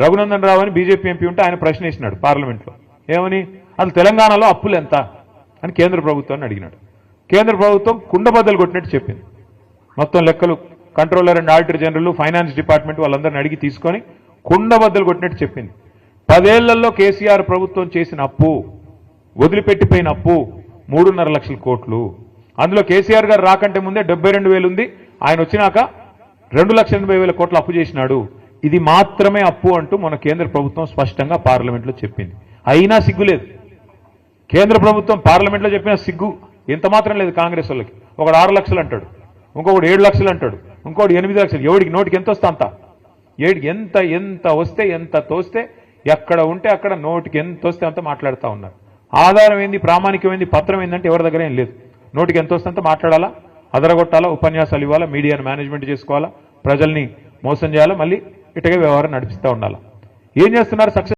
రఘునందన్ రావు అని BJP MP ఉంటే ఆయన ప్రశ్న వేసినాడు పార్లమెంట్లో. ఏమని? అసలు తెలంగాణలో అప్పులు ఎంత? అని కేంద్ర ప్రభుత్వాన్ని అడిగినాడు. కేంద్ర ప్రభుత్వం కుండబద్దలు కొట్టినట్టు చెప్పింది. మొత్తం లెక్కలు controller and auditor general finance department వాళ్ళందరిని అడిగి తీసుకొని కుండబద్దలు కొట్టినట్టు చెప్పింది. పదేళ్ళలో కేసీఆర్ ప్రభుత్వం చేసిన అప్పు వదిలిపెట్టిపోయిన అప్పు మూడున్నర లక్షల కోట్లు. అందులో కేసీఆర్ గారు రాకంటే ముందే డెబ్బై రెండు వేలు ఉంది. ఆయన వచ్చినాక రెండు లక్షల ఎనభై వేల కోట్లు అప్పు చేసినాడు. ఇది మాత్రమే అప్పు అంటూ మన కేంద్ర ప్రభుత్వం స్పష్టంగా పార్లమెంట్లో చెప్పింది. అయినా సిగ్గులేదు కేంద్ర ప్రభుత్వం పార్లమెంట్లో చెప్పిన సిగ్గు ఎంత మాత్రం లేదు కాంగ్రెస్ వాళ్ళకి. ఒకడు ఆరు లక్షలు అంటాడు. ఇంకొకడు ఏడు లక్షలు అంటాడు. ఇంకోటి ఎనిమిది లక్షలు. ఎవడికి నోటికి ఎంత వస్తా అంత? ఏడికి ఎంత ఎంత వస్తే ఎంత తోస్తే ఎక్కడ ఉంటే అక్కడ నోటికి ఎంత వస్తే అంత మాట్లాడుతూ ఉన్నారు. ఆధారం ఏంది ప్రామాణికమైంది పత్రం ఏంటంటే ఎవరి దగ్గర ఏం లేదు. నోటికి ఎంత వస్తే అంత మాట్లాడాలా? అదరగొట్టాలా? ఉపన్యాసాలు ఇవ్వాలా? మీడియాను మేనేజ్మెంట్ చేసుకోవాలా? ప్రజల్ని మోసం చేయాలా? మళ్ళీ ఇటుగా వ్యవహారం నడిపిస్తూ ఉండాలా. ఏం చేస్తున్నారు? సక్సెస్